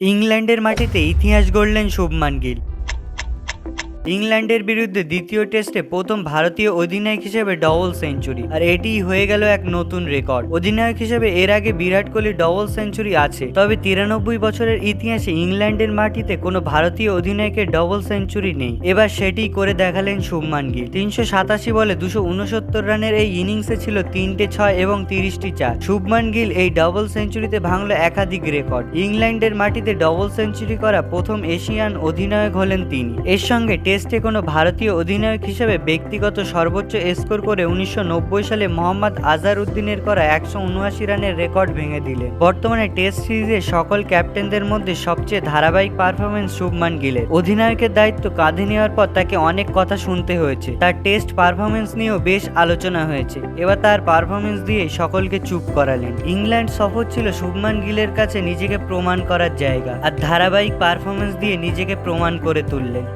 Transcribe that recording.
ইংল্যান্ডের মাটিতে ইতিহাস গড়লেন শুভমান গিল। ইংল্যান্ডের বিরুদ্ধে দ্বিতীয় টেস্টে প্রথম ভারতীয় অধিনায়ক হিসেবে ডবল সেঞ্চুরি। আর এটি হয়ে গেল এক নতুন রেকর্ড। অধিনায়ক হিসেবে এর আগে বিরাট কোহলি ডবল সেঞ্চুরি আছে। তবে তিরানব্বই বছরের ইতিহাসে ইংল্যান্ডের মাটিতে কোনো ভারতীয় অধিনায়কের ডবল সেঞ্চুরি নেই। এবার সেটি করে দেখালেন শুভমান গিল। তিনশো সাতাশি বলে দুশো উনসত্তর রানের এই ইনিংসে ছিল তিনটে ছয় এবং তিরিশটি চার। শুভমান গিল এই ডবল সেঞ্চুরিতে ভাঙল একাধিক রেকর্ড। ইংল্যান্ডের মাটিতে ডবল সেঞ্চুরি করা প্রথম এশিয়ান অধিনায়ক হলেন তিনি। এর সঙ্গে টেস্টে কোনো ভারতীয় অধিনায়ক হিসেবে ব্যক্তিগত সর্বোচ্চ স্কোর করে উনিশশো নব্বই সালে মোহাম্মদ আজহার উদ্দিনের করা একশো উনআশি রানের রেকর্ড ভেঙে দিলেন বর্তমানে টেস্ট সিরিজে সকল ক্যাপ্টেনদের মধ্যে সবচেয়ে ধারাবাহিক পারফরমেন্স শুভমান গিলের। অধিনায়কের দায়িত্ব কাঁধে নেওয়ার পর তাকে অনেক কথা শুনতে হয়েছে। তার টেস্ট পারফরমেন্স নিয়েও বেশ আলোচনা হয়েছে। এবার তার পারফরমেন্স দিয়ে সকলকে চুপ করালেন। ইংল্যান্ড সফর ছিল শুভমান গিলের কাছে নিজেকে প্রমাণ করার জায়গা। আর ধারাবাহিক পারফরমেন্স দিয়ে নিজেকে প্রমাণ করে তুললেন।